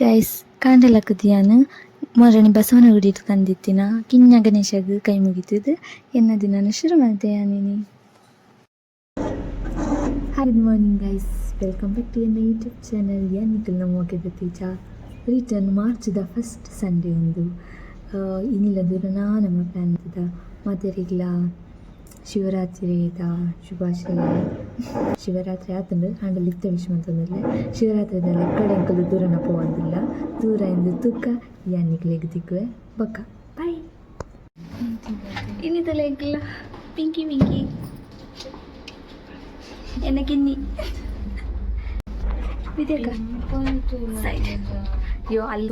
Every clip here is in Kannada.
ಗೈಸ್ ಕುದಿಯಾನ. ಮೊರಣಿ ಬಸವನ ಗುಡಿಟ್ ಕಂದಿತ್ತಿನ ಕಿನ್ನ ಗಣೇಶಗ್ ಕೈ ಮುಗಿತದ. ಎನ್ನ ದಿನನ ಶುರು ಮಾಡ್ತೇನೆ hi good morning guys welcome back to ಎನ್ನ ಯೂಟ್ಯೂಬ್ ಚಾನಲ್ ಯಾನಿಕಲ್ ನಮ್ಮ ತೀಚ ರಿಟರ್ನ್ ದ ಫಸ್ಟ್ ಸಂಡೇ ಒಂದು. ಇನ್ನಿಲ್ಲ ನಾ ನಮ್ಮ ಪ್ಲ್ಯಾನ್ ಮದರಿಗ್ಲ ಶಿವರಾತ್ರಿದ ಶುಭಾಶಯ ಶಿವರಾತ್ರಿ ಆತಂಡು ಆಂಡ ಲಿತ್ತ ವಿಶ್ ಮಂತಂದಿಲ್ಲ ಶಿವರಾತ್ರಿದಲ್ಲಿ ಕಡೆ ಅಂಕಲು ದೂರನ ಪೋವಂದಿಲ್ಲ ದೂರ ಎಂದು ತುಕ್ಕ ಯಾನಿಕ್ಲೆಗ್ ದಿಕ್ಕುವೆ ಬಕ್ಕ ಬಾಯ್ ಇನ್ನಿದಲ್ಲ ಎಂಕಲ್ಲ ಪಿಂಕಿ ಪಿಂಕಿ ಎನ್ನಕಿನ್ನಿ ವಿದ್ಯಾಕ ಸೈಡ್ ಅಯ್ಯೋ ಅಲ್ಲಿ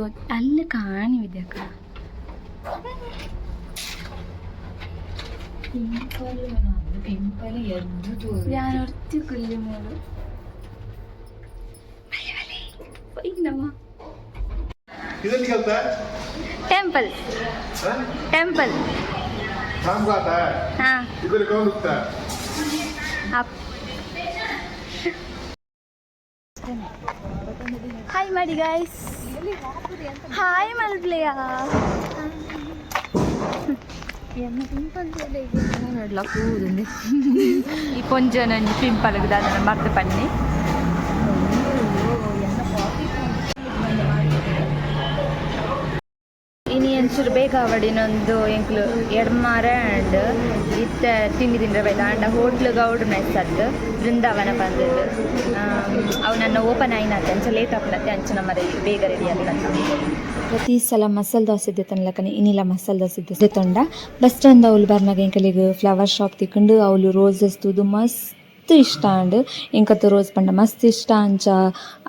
പിംപല് പിംപല് എന്ത് ഞാൻ ഒറ്റ കുല്ലു മോള് टेंपल टेंपल शाम को आता है हाँ इधर कौन रुकता है आप हाय मरी गाइस हाय मलप्लेया ಪೊಂಜನ ಪಿಂಪಲ್ಗೆ ಅದನ್ನ ಮರ್ತು ಪನ್ನಿ ಇನಿ ಒಂಚೂರು ಬೇಗ ಎಂಕ್ಲು ಎಡ್ಮಾರ ಆ್ಯಂಡ್ ಇತ್ತ ತಿಂಡಿ ತಿಂದ್ರೆ ಬೈದ ಆಂಡ ಹೋಟ್ಲು ಗೌಡ್ ಅತ್ತು ಬೃಂದಾವನ ಬಂದದ್ದು ಅವು ನನ್ನ ಓಪನ್ ಆಯ್ನತ್ತೆ ಅಂಚ ಲೇಟ್ ಆಗ್ತದೆ ಅಂಚ ನಮ್ಮ ಬೇಗ ರೆಡಿ ಆಗ್ತದೆ ಪ್ರತಿ ಸಲ ಮಸಾಲೆ ದೋಸೆ ತೆತ್ತನ್ಲಕನೆ ಇನ್ನಿಲ್ಲ ಮಸಾಲೆ ದೋಸೆ ಇದ್ದೆ ತೊಂಡ. ಬಸ್ ಸ್ಟ್ಯಾಂಡ್ ಅವ್ಲು ಬರ್ನಾಗ ಎಂಕಲಿಗೆ ಫ್ಲವರ್ ಶಾಪ್ ತಿಕ್ಕೊಂಡು ಅವಳು ರೋಸಸ್ ತುದು ಮಸ್ತ್ ಇಷ್ಟ ಅಂಡ್ ಇಂಕತ್ತು ರೋಸ್ ಪಂಡ ಮಸ್ತ್ ಇಷ್ಟ ಅಂಚ.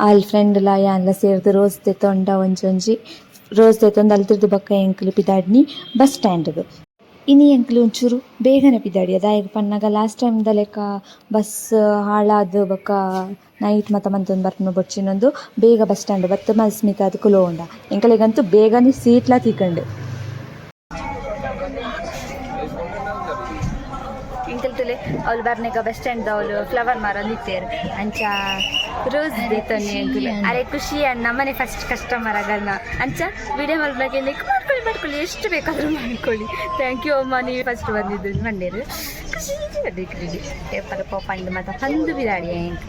ಆಲ್ ಫ್ರೆಂಡ್ ಲ ಯಾನ್ಲ ಸೇರ್ದು ರೋಸ್ ತೆತ್ತೊಂಡ ಒಂಜಿ ಒಂಜಿ. ರೋಸ್ ತೆತ್ತೊಂದು ಅಲ್ತಿರ್ದು ಬಕ್ಕ ಎಂಕ್ಲು ಪಿದಾಡ್ನಿ ಬಸ್ ಸ್ಟ್ಯಾಂಡ್ಗ್ ಇನಿ ಎಂಕ್ಲು ಒಂಚೂರು ಬೇಗನೆ ಪಿದಾಡಿ ಅದಾಯಗ ಪನ್ನಗ ಲಾಸ್ಟ್ ಟೈಮ್ದ ಲೆಕ್ಕ ಬಸ್ ಹಾಳಾದ ಬೊಕ್ಕ ನೈಟ್ ಮತ್ತ ಮಂತೊಂದು ಬರ್ಪುನ ಬೊಚ್ಚಿನೊಂದು ಬೇಗ ಬಸ್ ಸ್ಟ್ಯಾಂಡ್ ಬತ್ತ ಮಸ್ಮಿತ ಅದು ಕುಲೋಂಡ ಎಂಕಲಿಗಂತೂ ಬೇಗನೆ ಸೀಟ್ಲ ತಿಕ್ಕಂಡು ಇಂಕಲ್ತಲೆ ಅವ್ಲು ಬರ್ನೆಗ ಬಸ್ ಸ್ಟ್ಯಾಂಡ್ ಅವ್ಲು ಫ್ಲವರ್ ಮಾರ ನಿತ್ತೇರು ಅಂಚ ರೋಸ್ ದೇತೊನ್ನೆ ಅಂಕುಲು. ಅರೆ ಖುಷಿ ಅಣ್ಣ ನಮ್ಮನೆ ಫಸ್ಟ್ ಕಸ್ಟಮರ್ ಆಗಲ್ಲ. ಅಂಚ ವಿಡಿಯೋ ಮಾಡ್ಬೇಕು ಮಾಡ್ಕೊಳ್ಳಿ ಮಾಡ್ಕೊಳ್ಳಿ. ಎಷ್ಟು ಬೇಕಾದರೂ ಮಾಡ್ಕೊಳ್ಳಿ. ಥ್ಯಾಂಕ್ ಯು ಅಮ್ಮ, ನೀವು ಫಸ್ಟ್ ಬಂದಿದ್ದು. ಮಂಡೇರು ಖುಷಿ ಬರ್ಬೇಕು ಪೇಪರ್ ಪಂಡು ಮತ್ತು ಹಂದು ಬಿದಾಡಿ ಎಂಕ್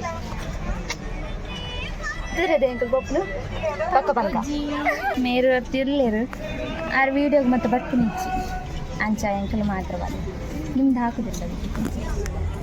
ದೂರದೆ ಎಂಕಲ್ ಪಪ್ಪನು ಪಕ್ಕ ಪಕ್ಕ. ಮೇರು ತಿರ್ಲೇರು ಆರು ವೀಡಿಯೋಗೆ ಮತ್ತೆ ಬಟ್ಟು ನಿಚ್ಚಿ ಅಂಚ ಎಂಕಲ್ ಮಾತ್ರ ಬಂದು ನಿಮ್ದು ಹಾಕುದಿಲ್ಲ ಎಂಕಲ್ನ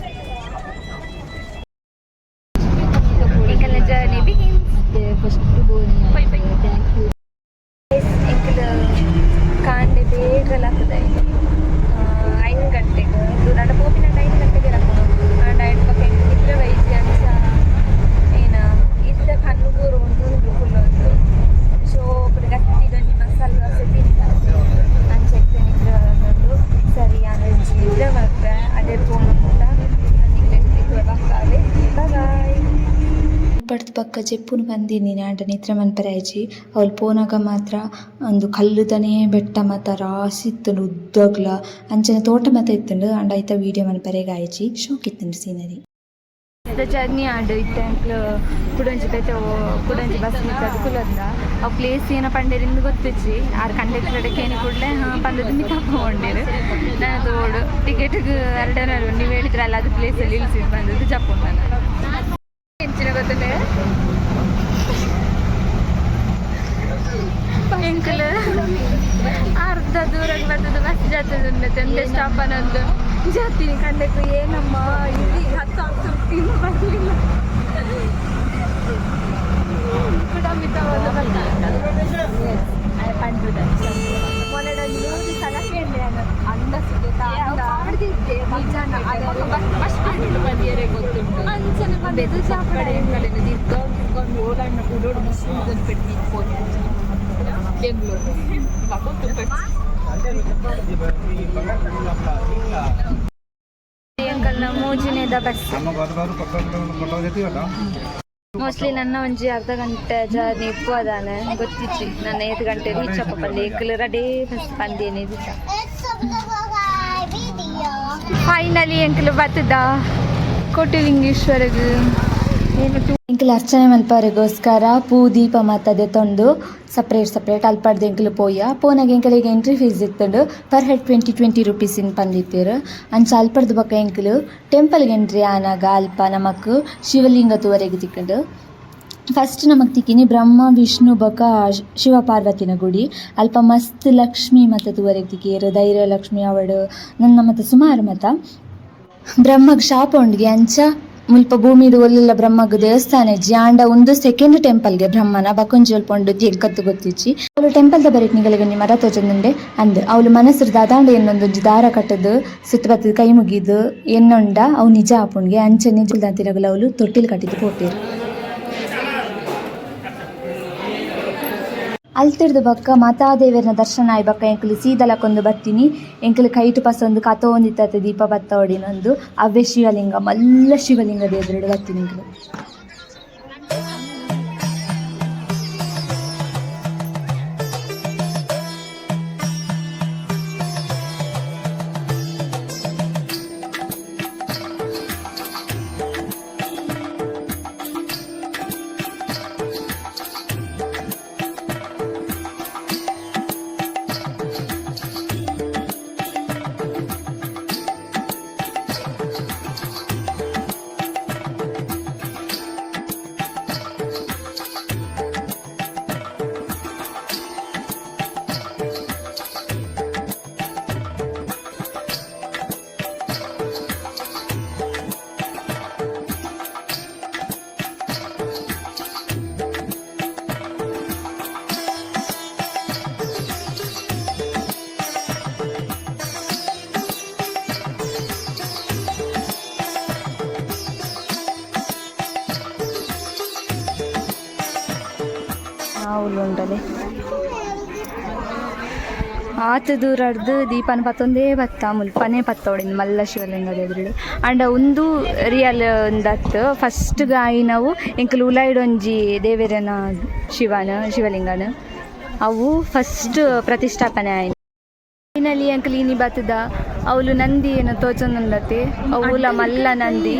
ಪಕ್ಕ ಜೆಪ್ಪುನು ಪಂದಿನಿ ಆಂಡ ನೇತ್ರ ಮನ್ಪರಾಯ್ಜಿ ಅವ್ಲು ಪೋನಗ ಮಾತ್ರ ಒಂದು ಕಲ್ಲುದನೇ ಬೆಟ್ಟ ಮಾತ ರಾಸ್ ಇತ್ತುಂಡು ಉದ್ದಗ್ಲ ಅಂಚನೆ ತೋಟ ಮಾತ ಇತ್ತುಂಡು ಆಂಡ ಐತ ವೀಡಿಯೋ ಮನ್ಪರೆಗ ಆಯಿಜಿ ಶೋಕ್ ಇತ್ತುಂಡು ಸೀನರಿ. ಜರ್ನಿ ಆಡು ಇತ್ತಂಕ್ಲು ಕುಡಂಜಿ ಬೆಟ್ಟ ಕುಡಂಜಿ ಬಸ್ ನಿಂತದ್ದು ಕುಲಂದ ಅವು ಪ್ಲೇಸ್ ಏನ ಪಂಡೆರಿಂದ ಗೊತ್ತಿಚ್ಚಿ. ಆರು ಕಂಡಕ್ಟರ್ ಕೇನಿ ಕೂಡಲೇ ಪಂದದ ಮಿ ತಗೊಂಡಿರು ನಾನು ತೋಡು ಟಿಕೆಟ್ಗೆ ಎರಡನೇ ನೀವು ಹೇಳಿದ್ರಲ್ಲ, ಅದು ಪ್ಲೇಸಲ್ಲಿ ಇಳಿಸಿ ಬಂದದ್ದು ಜಪ್ಪು ನಾನು. ಹೆಂಚಿನ ಗೊತ್ತಲೆ ಭಯಂಕರ ಅರ್ಧ ದೂರಕ್ಕೆ ಬರ್ತದೆ ಬಸ್ ಜಾತದ ತಂದೆ ಸ್ಟಾಪ್ ಅನ್ನೋದು ಜಾತಿನಿ ಕಂಡಕ್ಟರ್ ಏನಮ್ಮ ಇಲ್ಲಿ ಹತ್ತು ಹತ್ತು ಇನ್ನು ಬರಲಿಲ್ಲ ಕುಟುಂಬಿತ ಒಂದು ಮೊನ್ನೆ ಮೂರು ಸಲ ಕೇಳಿದೆ ಅಂದ ಸಿಗುತ್ತೆ ಬಂದಿಯರೆ ಗೊತ್ತುಂಟು. ಕಡೆ ಕಡೆ ಓಡಾಡ ಓಡೋಡು ಬೆಂಗಳೂರು. ಅಂಕಲ್ನ ಮೂಜಿನೇದ ಬಸ್ ಮೋಸ್ಟ್ಲಿ ನನ್ನ ಒಂಜಿ ಅರ್ಧ ಗಂಟೆ ಜರ್ನಿ ಇಪ್ಪು ಅದಾನೆ. ಗೊತ್ತಿಚ್ಚಿ ನನ್ನ ಐದು ಗಂಟೆ ರೀಚ್ ಅಪ್ಪ ಏಕಲ್ ರಡೇ ಬಸ್ ಪಂದೇನೆ ದಿಸ ಫೈನಲಿ ಅಂಕಲ್ ಬತ್ತದ ಕೋಟಿಲಿಂಗೇಶ್ವರಗ್ ಎಂಕುಲು ಅರ್ಚನೆ ಮಲ್ಪವರೆಗೋಸ್ಕರ ಪೂ, ದೀಪ ಮತ್ತದೆ ತೊಂದು ಸಪ್ರೇಟ್ ಸಪ್ರೇಟ್ ಅಲ್ಪಡ್ದು ಎಂಕುಲು ಪೋಯ. ಪೋನಾಗ ಎಂಕಲಿಗೆ ಎಂಟ್ರಿ ಫೀಸ್ ಇತ್ತು ಪರ್ ಹೆಡ್ ಟ್ವೆಂಟಿ ಟ್ವೆಂಟಿ ರುಪೀಸಿನ ಪಂದಿಪ್ಪೇರು ಅಂಚ ಅಲ್ಪಡ್ದು ಬೊಕ ಟೆಂಪಲ್ ಟೆಂಪಲ್ಗೆ ಎಂಟ್ರಿ ಆನಾಗ ಅಲ್ಪ ನಮಕ್ ಶಿವಲಿಂಗ ತೂವರೆಗೆ ತಿಕ್ಕುಂಡು. ಫಸ್ಟ್ ನಮಗೆ ತಿಕ್ಕಿನಿ ಬ್ರಹ್ಮ, ವಿಷ್ಣು, ಬೊಕ ಶಿವ, ಪಾರ್ವತಿನ ಗುಡಿ. ಅಲ್ಪ ಮಸ್ತ್ ಲಕ್ಷ್ಮಿ ಮತ ತುವರೆ ಧೈರ್ಯ ಲಕ್ಷ್ಮಿ ಅವಳು, ನನ್ನ ಮತ ಸುಮಾರು ಮತ. ಬ್ರಹ್ಮಗ್ ಶಾಪ ಉಂಡ್ಗೆ, ಅಂಚ, ಮುಲ್ಪ ಭೂಮಿದು ಒಲ್ಲೆಲ್ಲ ಬ್ರಹ್ಮಗ್ ದೇವಸ್ಥಾನ ಇಜ್ಜಿ. ಆಂಡ ಒಂದು ಸೆಕೆಂಡ್ ಟೆಂಪಲ್ಗೆ ಬ್ರಹ್ಮನ ಬಕೊಂಜಿ ಒಲ್ಪೊಂಡು ಎಗ್ಗತ್ತು ಗೊತ್ತಿಚ್ಚಿ ಅವಳು ಟೆಂಪಲ್ ದ ಬರೀಟ್ ನಿಗಳಿಗೆ ನಿಮ್ಮ ಮರ ತೋಜಂದುಂಡೆ ಅಂದ್. ಅವಳು ಮನಸ್ಸು ದಾದಾಂಡ ಏನೊಂದು ದಾರ ಕಟ್ಟದು ಸುತ್ತಬತ್ತದ ಕೈ ಮುಗಿದು ಎನ್ನೊಂಡ, ಅವು ನಿಜ ಆಪುಣ್ಗೆ ಅಂಚ ನಿಜ ತಿರಗಲು ಅವಳು ತೊಟ್ಟಿಲ್ ಕಟ್ಟಿದ್ದು ಪೋಟೇರು. ಅಲ್ತಿರ್ದು ಬಕ್ಕ ಮಾತಾದೇವಿಯರ್ನ ದರ್ಶನ ಆಯ್ ಬಕ್ಕ ಎಂಕುಲು ಸೀದಲಕ್ಕೊಂದು ಬತ್ತಿನಿ. ಎಂಕುಲು ಕೈಟು ಪಸೊಂದು ಕತೋಂದಿತ್ತತೆ ದೀಪ ಬತ್ತ ಹೊಡಿನೊಂದು. ಅವೇ ಶಿವಲಿಂಗ, ಮಲ್ಲ ಶಿವಲಿಂಗ ದೇವರೆಡು ಬರ್ತೀನಿ ಎಂಕುಲು. ಉಂಡಲೆ ಆತ ದೂರಡ್ದು ದೀಪನ ಪತ್ತೊಂದೇ ಬತ್ತ ಮುಲ್ಪನೆ ಪತ್ತೋಡಿನ ಮಲ್ಲ ಶಿವಲಿಂಗ ದೇವರುಡು ಆಂಡ ಒಂದು ರಿಯಲ್ ಒಂದತ್ತು ಫಸ್ಟ್ ಗಾಯಿ ನಾವು ಎಂಕಲು ಉಲಾಯ್ಡೊಂಜಿ ದೇವೇರನ ಶಿವನ, ಶಿವಲಿಂಗನ. ಅವು ಫಸ್ಟ್ ಪ್ರತಿಷ್ಠಾಪನೆ ಆಯ್ತು ಅಲ್ಲಿ ಅಂಕಲ್ ಇನಿ ಬತ್ತದ ಅವಳು ನಂದಿ ಏನು ತೋಚೊಂದುಂಡತೆ ಅವುಲ ಮಲ್ಲ ನಂದಿ.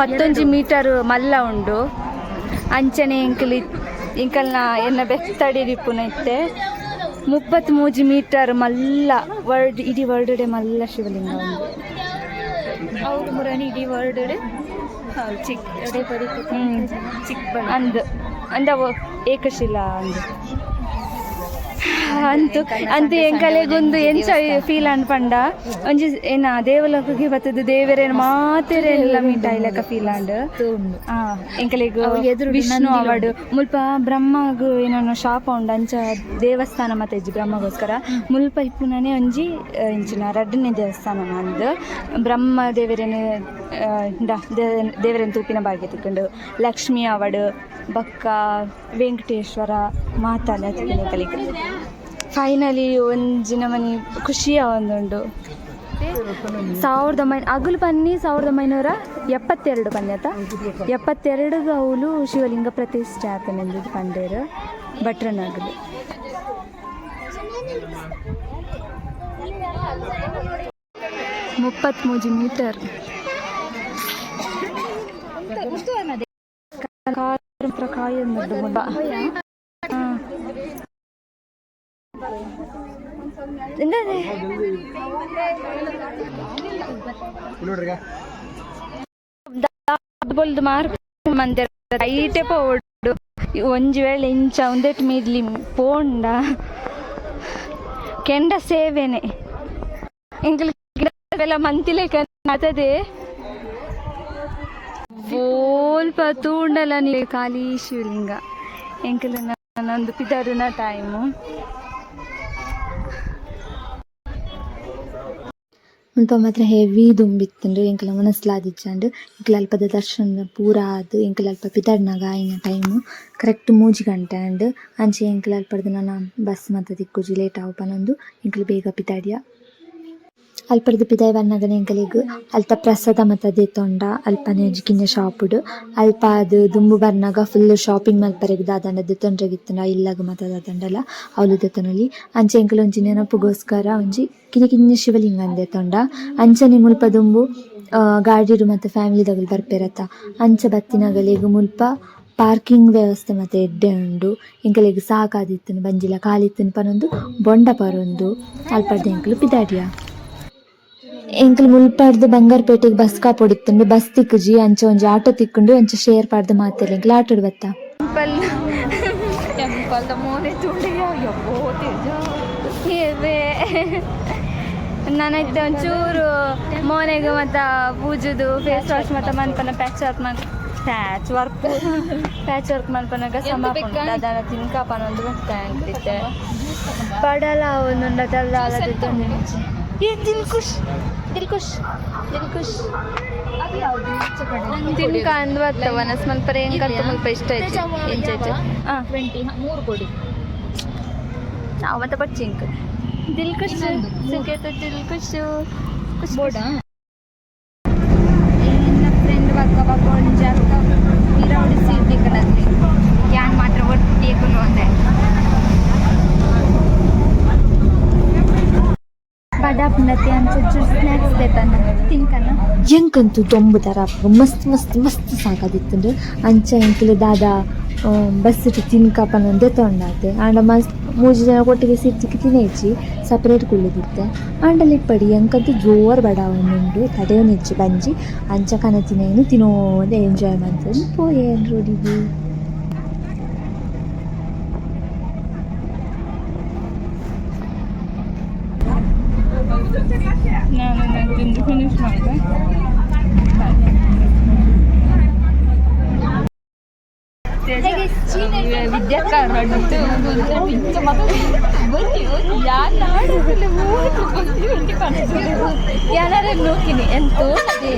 ಪತ್ತೊಂಜಿ ಮೀಟರ್ ಮಲ್ಲ ಉಂಡು. ಅಂಚನೆ ಎಂಕಲಿ ಇಂಕಲ್ನ ಎನ್ನ ಬೆತ್ತಡಿರಿಪ್ಪುನ ಇತ್ತೆ ಮುಪ್ಪತ್ತು ಮೂಜಿ ಮೀಟರ್ ಮಲ್ಲ ವರ್ಡ್ ಇಡೀ ವರ್ಲ್ಡ್ ಮಲ್ಲ ಶಿವಲಿಂಗ ಅವ್ರು ಮುರಾನಿ ಇಡೀ ವರ್ಡ್ ಚಿಕ್ಕ ಡೇ ಹ್ಮ್. ಚಿಕ್ಕ ಅಂದ ಅಂದ್ ಏಕಶಿಲಾ ಅಂದ್. ಅಂತು ಅಂತು ಎಂಕಲೆಗೊಂದು ಎಂಚ ಫೀಲ್ ಅನ್ಪಂಡ ಒಂಜಿ ಏನ ದೇವಲೋಕಕ್ಕೆ ಬತ್ತದ ದೇವರೇನು ಮಾತೆರೆಲ್ಲ ಮೀಟ ಇಲ್ಲಕ ಫೀಲ್ ಅಂಡ್ ಆ ಎಂಕಲೆಗ್ ವಿಷ್ಣು ಅವಾರ್ಡ್. ಮುಲ್ಪ ಬ್ರಹ್ಮಗ್ ಏನೋ ಶಾಪ ಉಂಡು ಅಂಚ ದೇವಸ್ಥಾನ ಮತ್ತೆ ಬ್ರಹ್ಮಗೋಸ್ಕರ. ಮುಲ್ಪ ಇಪ್ಪುನನೆ ಒಂಜಿ ಇಂಚಿನ ರಡ್ಡನೇ ದೇವಸ್ಥಾನ ಅಂದ್. ಬ್ರಹ್ಮ ದೇವರೇನೆ ದೇವರೇನು ತೂಪಿನ ಭಾಗ್ಯ ತಿಕ್ಕೊಂಡು. ಲಕ್ಷ್ಮಿ ಅವಡು ಬಕ್ಕ ವೆಂಕಟೇಶ್ವರ ಮಾತಾಡ ಕಲಿಗೆ. ಫೈನಲಿ ಒಂಜಿನ ಮನಿ ಖುಷಿಯ ಒಂದುಂಡು ಸಾವಿರದ ಒಂಬೈ ಅಗಲು ಬನ್ನಿ ಸಾವಿರದ ಒಂಬೈನೂರ ಎಪ್ಪತ್ತೆರಡು ಪನ್ಯತ ಎಪ್ಪತ್ತೆರಡುಗ ಅವಳು ಶಿವಲಿಂಗ ಪ್ರತಿಷ್ಠೆ ಆತನೆಂದು ಪಂಡೇರು ಭಟ್ರನಗಲು. ಮುಪ್ಪತ್ಮೂಜಿ ಮೀಟರ್. ಪ್ರಕಾಯ ಬೊಲ್ದು ಮಾರ್ಕ್ ಮಂದಿರ ಐಟೆ ಪೋಡು ಒಂಜಿ ವೇಳೆ ಇಂಚ ಒಂದೆಟ್ ಮೀದ್ಲಿ ಪೋಂಡ ಕೆಂಡ ಸೇವೆನೆ ಎಂಕಲ್ ಎಲ್ಲ ಮಂತಿಲೆಕ ಅತದೆ ಸ್ವಲ್ಪ ತೂಂಡಲ ನೀ ಖಾಲಿ ಶಿವಲಿಂಗ ಎಂಕಲ ನಂದು ಪಿದರ್ನ ಟೈಮು ಮುಲ್ಪ ಮಾತ್ರ ಹೆವಿ ದುಂಬಿತ್ತಂಡು ಎಂಕಲ ಮನಸ್ಲಾದಿಚ್ಚಂಡು ಎಂಕಲ ಅಲ್ಪದ ದರ್ಶನ ಪೂರ ಆದ್, ಎಂಕಲ ಅಲ್ಪ ಪಿತಡ್ನಾಗ ಆಯಿನ ಟೈಮು ಕರೆಕ್ಟ್ ಮೂಜಿ ಗಂಟೆ ಅಂಡ್ ಅಂಚೆ ಎಂಕಲ ಅಲ್ಪಡ್ದು ನನ್ನ ಬಸ್ ಮಾತ ದಿಕ್ಕುಜಿ ಲೇಟ್ ಆವು ಪನೊಂದು ಬೇಗ ಪಿತಾಡಿಯ. ಅಲ್ಪಡ್ದು ಪಿದಾಯ್ ಎಂಕಲೆಗ್ ಅಲ್ಪ ಪ್ರಸಾದ ಮಾತ ದೆತೊಂಡ ಅಲ್ಪನೆ ಒಂಜಿ ಕಿನ್ನ ಶಾಪುಡು. ಅಲ್ಪ ಅದು ದುಂಬು ಬರ್ನಾಗ ಫುಲ್ ಶಾಪಿಂಗ್ ಮಲ್ಪರೆಗ್ ದಾದಂಡ ದೆತೊಂಡ್ರೆಗಿತ್ತಂಡ ಇಲ್ಲಾಗ ಮಾತ ದಾದಂಡಲ ಅವಳು ದೆತೊನೊಲಿ ಅಂಚೆ ಎಂಕಲ್ ಒಂಜಿ ನೆನಪುಗೋಸ್ಕರ ಒಂಜಿ ಕಿನ್ನ ಕಿನ್ನ ಶಿವಲಿಂಗ ದೆತೊಂಡ ಅಂಚನೆ ಮುಲ್ಪ ದುಂಬು ಗಾಡಿಡ್ ಗಾಡಿಡು ಫ್ಯಾಮಿಲಿ ಫ್ಯಾಮಿಲಿದಗಲು ಬರ್ಪೇರತ್ತ ಅಂಚ ಬತ್ತಿನಗಲೆಗ್ ಮುಲ್ಪ ಪಾರ್ಕಿಂಗ್ ವ್ಯವಸ್ಥೆ ಮತ್ತು ಎಡ್ಡೆ ಉಂಡು. ಎಂಕಲೆಗ್ ಸಾಕಾದಿತ್ತುನು, ಬಂಜಿಲ ಕಾಲಿತ್ತುಂಡು ಪನೊಂದು, ಬೊಂಡ ಪರೊಂದು. ಅಲ್ಪಡ್ದ ಎಂಕಲು ಪಿದಾಡಿಯ. ಎಂಕಲ್ ಮುಲ್ಪಾಡ್ದು ಬಂಗಾರಪೇಟೆಗೆ ಬಸ್ ಕಾಪೊಡಿತ್ತುಂಡು ಬಸ್ ತಿಕ್ಕುಜಿ ಅಂಚ ಒಂಜಿ ಆಟೋ ತಿಕ್ಕುಂಡು ಅಂಚ ಶೇರ್ ಪಾಡ್ದು ಮಾತೆಲ್ಲ ಎಂಕಲ್. ಆಟೋಡ್ ಬತ್ತ? ನನಗೆ ಒಂಚೂರು ಮೋನೆಗೆ ಮತ್ತು ಪೂಜುದು ಫೇಸ್ ವಾಶ್ ಮತ್ತು ಮನ್ಪನ ಪ್ಯಾಚ್ ವರ್ಕ್ ಮನ್ ಪ್ಯಾಚ್ ವರ್ಕ್ ಪ್ಯಾಚ್ ವರ್ಕ್ ಮನ್ಪನಾಗ ಸಮಾಪನ ದಾದಾನ ತಿನ್ಕಾಪನ ಒಂದು ಬರ್ತಾ ಅಂತಿತ್ತೆ. ಪಡಲ ಒಂದೊಂದು ಅದಲ್ಲ ಏ ದಿಲ್ಕುಶ್ ದಿಲ್ಕುಶ್ ದಿಲ್ಕುಶ್ ತಿನ್ಕ ಅಂದ್ವ ವನಸ್ ಮಲ್ಪರೆ ಹೆಂಗ್ ಸ್ವಲ್ಪ ಮಲ್ಪ ಇಷ್ಟ ಆಯ್ತು ಇಂಚೈತೆ ಹಾಂ. ಟ್ವೆಂಟಿ ಮೂರು ಕೊಡಿ. ನಾವು ಮತ್ತೆ ದಿಲ್ ದಿಲ್ಕುಶ್. ಸಿಂಕೇತ ದಿಲ್ಕುಶ್. ಖುಷ್ ಬೋರ್ಡಾ ನನ್ನ ಫ್ರೆಂಡ್ ಬಕ್ಕ ಬಕ್ಕ ಜಾಗ ನೀರಾವಳಿ ಸೀಟ್ ಕಡದ್ರಿ ಯಾನ್ ಮಾತ್ರ ಒಟ್ಟಿಗೆ ಅಂದೆ ಬಡಾಪ್ನತಿ ಅಂತ ಸ್ನ್ಯಾಕ್ಸ್ ಬೇಕನ್ನ ತಿನ್ಕನ್ನ ಎಂಕಂತೂ ತೊಂಬು ತರ ಮಸ್ತ್ ಮಸ್ತ್ ಮಸ್ತ್ ಸಾಕಾದಿತ್ತುಂಡು ಅಂಚ ಎಂಕಲ್ ದಾದ ಬಸ್ ಇಟ್ಟು ಪನೊಂದೆ ತೊಂಡಾತೆ ಆಂಡ ಮಸ್ತ್ ಮೂಜಿ ಜನ ಒಟ್ಟಿಗೆ ಸಿಟ್ಟಿಗೆ ತಿನ್ನೆಚ್ಚಿ ಸಪ್ರೇಟ್ ಕುಳ್ಳಿದಿತ್ತೆ ಆಂಡಲ್ಲಿ ಪಡಿ, ಎಂಕಂತೂ ಜೋರ್ ಬಡಾವಣ್ಣುಂಡು ತಡೆಯೋ ನೆಚ್ಚಿ ಬಂಜಿ. ಅಂಚ ಕನ ತಿನ್ನೇನು ತಿನ್ನೋದೆ ಎಂಜಾಯ್ ಮಾಡ್ತದೆ. ಪೋಯೆ ರೋಡಿಗೆ ನಾನು ನಾನು ತಿಂದು ಫಿನಿಶ್ ಮಾಡಿದೆ ಯಾರು ನೋಕಿನಿ ಎಂತೋ ಅದೇ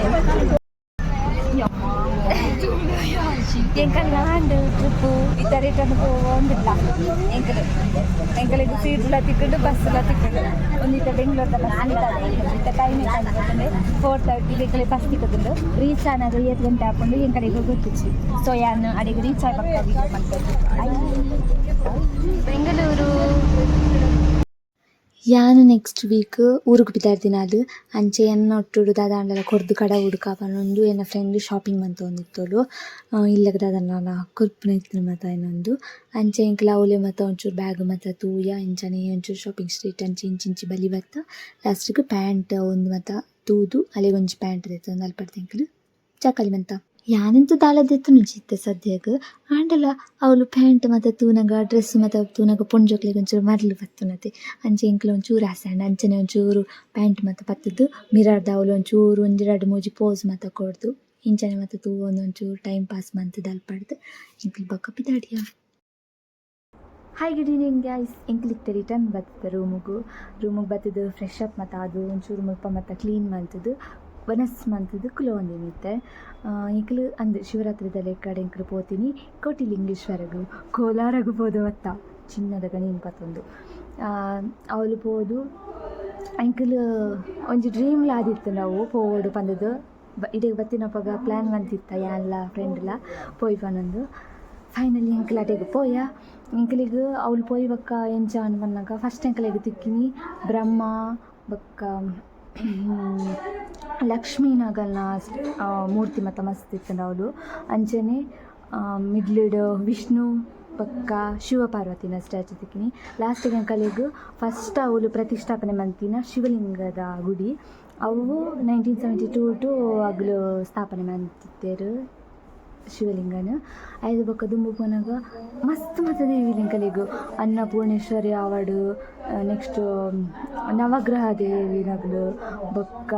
ಎಂಕಲ್ ನಾಂಡು ಟ್ರಿಪ್ಪು ಈ ಥರ ರಿಟರ್ನ್ ಹೋಗೋಂದಿಲ್ಲ ಎಂಕಲ್ ಎಂಕಲಿಗೆ ಸೀಟ್ಲ ತಿಕ್ಕೊಂಡು ಬಸ್ಸೆಲ್ಲ ತಿಕ್ಕೊಂಡು ಒಂದಿತ್ತ ಬೆಂಗಳೂರದ ಬಸ್ ಇತ್ತ ಟೈಮ್ ಯಾಕಂದ್ರೆ ಫೋರ್ ತರ್ಟಿಗೆ ಎಂಕಲಿ ಬಸ್ ತಿಕ್ಕಕೊಂಡು ರೀಚ್ ಆನಾಗ ಏಳು ಗಂಟೆ ಹಾಕೊಂಡು ಎಂಕಲಿಗೆ ಗೊತ್ತಿಚ್ಚಿ ಸೊ ಯಾನು ಅಡಿಗೆ ರೀಚ್ ಆಗ್ಬೇಕು ಬೆಂಗಳೂರು ಯಾನು ನೆಕ್ಸ್ಟ್ ವೀಕ್ ಊರಿಗೆ ಬಿದ್ದಾರ್ದಿ ನಾಲು ಅಂಚೆ ಎನ್ನ ಒಟ್ಟುಡು ದಾದಾಂಡಲ ಕೊರ್ದು ಕಡ ಉಡುಕ ಪನೊಂದು ಎನ್ನ ಫ್ರೆಂಡ್ ಶಾಪಿಂಗ್ ಮಂತ ಒಂದಿತ್ತೋಲು ಇಲ್ಲಗ ದಾದನ ಕುರ್ಪುನ ಇತ್ತು ಮತ ಇನ್ನೊಂದು ಅಂಚೆ ಇಂಕ್ಲ ಅವಲೆ ಮಾತ ಒಂಚೂರು ಬ್ಯಾಗ್ ಮಾತ ತೂಯ ಇಂಚನೆ ಒಂಚೂರು ಶಾಪಿಂಗ್ ಸ್ಟ್ರೀಟ್ ಅಂಚೆ ಇಂಚಿಂಚಿ ಬಲಿ ಬತ್ತ ಲಾಸ್ಟಿಗೆ ಪ್ಯಾಂಟ್ ಒಂದು ಮಾತ ತೂದು ಅಲೆ ಒಂಜಿ ಪ್ಯಾಂಟ್ ತೆತ್ತು ಒಂದು ಅಲ್ಪಡ್ದು ಇಂಕ್ಲು ಚಕಲಿ ಮಂತ ಯಾನೆಂತ ದಾಳದೆತ್ತು ಜಿತ್ತೆ ಸದ್ಯಗ್ ಆಂಡಲ, ಅವಳು ಪ್ಯಾಂಟ್ ಮತ್ತು ತೂನಗ ಡ್ರೆಸ್ ಮತ್ತು ತೂನಗ, ಪೊಂಜೋಕ್ಲಿಗೆ ಒಂಚೂರು ಮರಲು ಬತ್ತುನತೆ ಅಂಚೆ ಇಂಕ್ಲ ಒಂಚೂರು ಹಾಸಂಡ್ ಅಂಚನೆ ಒಂಚೂರು ಪ್ಯಾಂಟ್ ಮತ್ತು ಪತ್ತದ್ದು ಮಿರರ್ದ ಅವಳು ಒಂಚೂರು ಒಂದೆರಡು ಮೂಜಿ ಪೋಸ್ ಮಾತ ಕೊಡ್ದು, ಇಂಚನೆ ಮತ್ತು ತೂ ಒಂದೊಂಚೂರು ಟೈಮ್ ಪಾಸ್ ಮಂತ್ ಅಲ್ಪಡ್ದು. ಇಂಕ್ಲು ಬಕ್ಕ ಪಿದಾಡಿಯ. ಹಾಯ್ ಗುಡ್ ಈವ್ನಿಂಗ್ ಗೈಸ್ ಇಂಕ್ಲಿಕ್ಕೆ ರಿಟರ್ನ್ ಬರ್ತದೆ ರೂಮಿಗೂ ರೂಮಿಗೆ ಬರ್ತದ್ದು ಫ್ರೆಶ್ ಅಪ್ ಮತ್ತು ಅದು ಒಂಚೂರು ಮುಲ್ಪ ಮತ್ತು ಕ್ಲೀನ್ ಮಾಡ್ತದ್ದು ವನಸ್ ಮಂತದ್ದು ಕುಲೋ ಒಂದಿನಿತ್ತೆ ಇಂಕ್ಲು ಅಂದು ಶಿವರಾತ್ರಿದಲ್ಲಿ ಕಡೆ ಪೋತೀನಿ ಪೋತೀನಿ ಕೋಟಿಲಿಂಗೇಶ್ವರಗು ಕೋಲಾರಗು ಪೋದು ಅತ್ತ ಚಿನ್ನದ ಗಣಿ ಪತ್ತೊಂದು ಅವಳು ಪೋದು ಅಂಕಲ್ ಒಂಜಿ ಡ್ರೀಮ್ ಲಾದಿತ್ತು ನಾವು ಪೋವೋಡು ಪಂದದು ಪ್ಲಾನ್ ಪ್ಲ್ಯಾನ್ ಬಂದಿತ್ತ ಫ್ರೆಂಡ್ ಫ್ರೆಂಡ್ಲ ಪೋಯ್ ಪನೊಂದು ಫೈನಲಿ ಎಂಕಲ್ ಅಟೆಗೆ ಪೋಯ. ಎಂಕಲಿಗ್ ಅವಳು ಪೋಯ್ ಬಕ್ಕ ಎಂಚ ಅನ್ಪನ್ನಾಗ ಫಸ್ಟ್ ಅಂಕಲಿಗೆ ತಿಕ್ಕಿನಿ. ಬ್ರಹ್ಮ, ಬೊಕ್ಕ ಲಕ್ಷ್ಮೀನಗಲ್ನ ಮೂರ್ತಿ ಮತ್ತು ಮಸ್ತ್ ಅವಳು ಅಂಚನೆ ಮಿಡ್ಲಿಡ್, ವಿಷ್ಣು, ಪಕ್ಕ, ಶಿವ ಪಾರ್ವತಿನ ಸ್ಟ್ಯಾಚು ತಿಕ್ಕಿನಿ. ಲಾಸ್ಟಿಗೆ ಕಲೆಗು ಫಸ್ಟ್ ಅವಳು ಪ್ರತಿಷ್ಠಾಪನೆ ಮಂತಿನ ಶಿವಲಿಂಗದ ಗುಡಿ. ಅವು ನೈನ್ಟೀನ್ ಸೆವೆಂಟಿ ಟೂ ಟು ಅಗ್ಲು ಸ್ಥಾಪನೆ ಮಂತಿದ್ದೇರು. ಶಿವಲಿಂಗನ. ಐದು ಬೊಕ್ಕ ದುಂಬು ಪೋನಾಗ ಮಸ್ತ್ ದೇವಿ ಲಿಂಗಲಿಗು ಅನ್ನಪೂರ್ಣೇಶ್ವರಿ ಆವಡು ನೆಕ್ಸ್ಟ್ ನವಗ್ರಹ ದೇವಿನಗ್ಲು ಬೊಕ್ಕ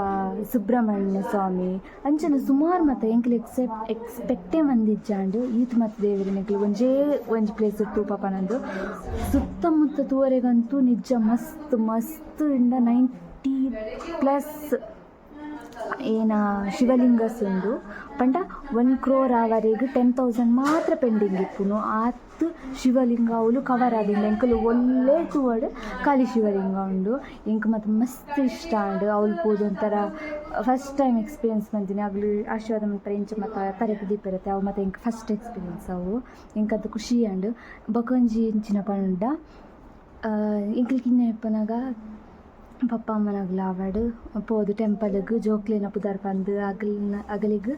ಸುಬ್ರಹ್ಮಣ್ಯ ಸ್ವಾಮಿ, ಅಂಚನ ಸುಮಾರು ಮಾತ ಎಂಕ್ಲೆ ಎಕ್ಸೆಪ್, ಎಕ್ಸ್ಪೆಕ್ಟೇ ಮಂದಿಜ್ಜಾಂಡು ಈತ್ ಮತ್ತು ದೇವರ ನೆಕ್ಲು ಒಂಜೇ ಒಂಜಿ ಪ್ಲೇಸ್ ತೂಪಪ ನಂದು. ಸುತ್ತಮುತ್ತ ತೂವರೆಗಂತೂ ನಿಜ ಮಸ್ತ್ ಮಸ್ತ್ ಇಂದ ನೈಂಟಿ ಪ್ಲಸ್ ಏನ ಶಿವಲಿಂಗಸ್ ಉಂಡು ಪಂಡ ಒನ್ ಕ್ರೋರ್ ಆವರೆಗ್ ಟೆನ್ ತೌಸಂಡ್ ಮಾತ್ರ ಪೆಂಡಿಂಗ್ ಇಪ್ಪುನು ಆತ್ ಶಿವಲಿಂಗ ಅವಳು ಕವರ್ ಆದಿಂದ ಎಂಕಲು ಒಳ್ಳೆ ತೂವಡ್ ಕಾಲಿ ಶಿವಲಿಂಗ ಉಂಡು. ಎಂಕ್ ಮತ್ತು ಮಸ್ತ್ ಇಷ್ಟ ಉಂಡು ಅವಳು ಪೋದು ಒಂಥರ ಫಸ್ಟ್ ಟೈಮ್ ಎಕ್ಸ್ಪೀರಿಯನ್ಸ್ ಬಂದಿನಿ. ಆಗ್ಲು ಆಶೀರ್ವಾದ ಮಾಡ್ತಾರೆ ಇಂಚ ಮತ್ತು ತರಕು ದೀಪ ಇರುತ್ತೆ ಅವು ಮತ್ತು ಎಂಕ್ ಫಸ್ಟ್ ಎಕ್ಸ್ಪೀರಿಯನ್ಸ್ ಅವು. ಎಂಕದ್ದು ಖುಷಿ ಆಂಡ್. ಬಕೊಂಜಿ ಇಂಚಿನ ಪಂಡ. ಎಂಕ್ಲಿಗೆ ಇಪ್ಪನಾಗ ಪಪ್ಪ ಅಮ್ಮನಗ್ಲ ಆವಡ್ ಪೋದು ಟೆಂಪಲ್ಗ್ ಜೋಕ್ಲೆನ ಪುದರ್ ಪಂದ್ ಅಗಲಿನ ಅಗಲಿಗ್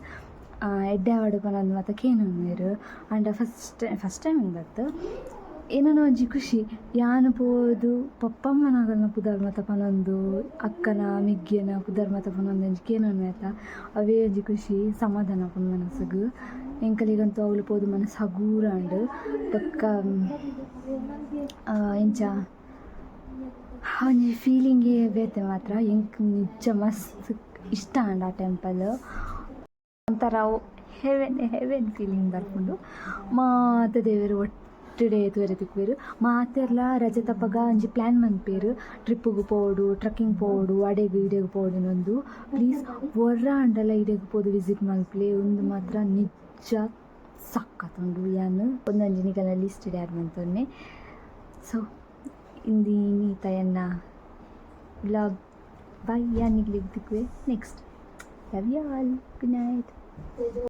ಎಡ್ಡೆ ಆವಡ್ ಪನೊಂದು ಮಾತ ಕೇನುಂದೆರ್ ಆಂಡ ಫಸ್ಟ್ ಫಸ್ಟ್ ಟೈಮ್ ಇಂದತ್ ಏನೋ ಒಂಜಿ ಖುಷಿ ಯಾನ್ ಪೋದು ಪಪ್ಪಮ್ಮನಗಲ್ನ ಪುದರ್ ಮಾತ ಪನೊಂದು ಅಕ್ಕನ ಮಿಗ್ಗೆನ ಪುದರ್ ಮಾತ ಪನೊಂದು ಒಂಜಿ ಕೇನೊಂದು ಆಯ್ತ ಅವೇ ಒಂಜಿ ಖುಷಿ ಸಮಾಧಾನ ಪುಂಡು ಮನಸ್ಸುಗ್. ಎಂಕಲಿಗಂತೂ ಅವಳು ಪೋದು ಮನಸ್ಸು ಹಗೂರ ಅಂಡ್. ಬೊಕ್ಕ ಆ, ಎಂಚ? ಒಂಜಿ ಫೀಲಿಂಗೇ ಬೇತೆ ಮಾತ್ರ. ಎಂಕ್ ನಿಜ ಮಸ್ತ್ ಇಷ್ಟ ಅಂಡ ಆ ಟೆಂಪಲ್ ಒಂಥರ ಹೆವೆನ್ ಹೆವೆನ್ ಫೀಲಿಂಗ್ ಬರ್ಕೊಂಡು ಮಾತ ದೇವರು ಒಟ್ಟುಡೆ ತೂವೆರೆ ತಿಕ್ಕುವೆರು ಮಾತೆರ್ಲ ರಜೆ ತಪ್ಪಗ ಅಂಜಿ ಪ್ಲ್ಯಾನ್ ಮನ್ಪೇರು ಟ್ರಿಪ್ಪಿಗೆ ಪೋಡು ಟ್ರಕ್ಕಿಂಗ್ ಪೋಡು, ಅಡೆಗೆ ಇಡೆಗೆ ಪೋಡು ನಂದು. ಪ್ಲೀಸ್ ಹೊರ ಅಂಡಲ್ಲ ಇಡೆಗೆ ಪೋದು ವಿಸಿಟ್ ಮಲ್ಪ್ಲೆ ಒಂದು ಮಾತ್ರ ನಿಜ ಸಕ್ಕತ್ತುಂಡು ಯಾನು ಒಂದೊಂಜಿನಿಗಲ ಲಿಸ್ಟ್ ಆದ್ ಮಂತೊನ್ನೆ ಸೊ ಇಂದಿ ಮೀತ ಎನ್ನ ವ್ಲಾಗ್ ಬಾಯ್ ಯಾನಿಗ್ಲಿಗ್ ತಿಕ್ಕುವೆ next love you all good night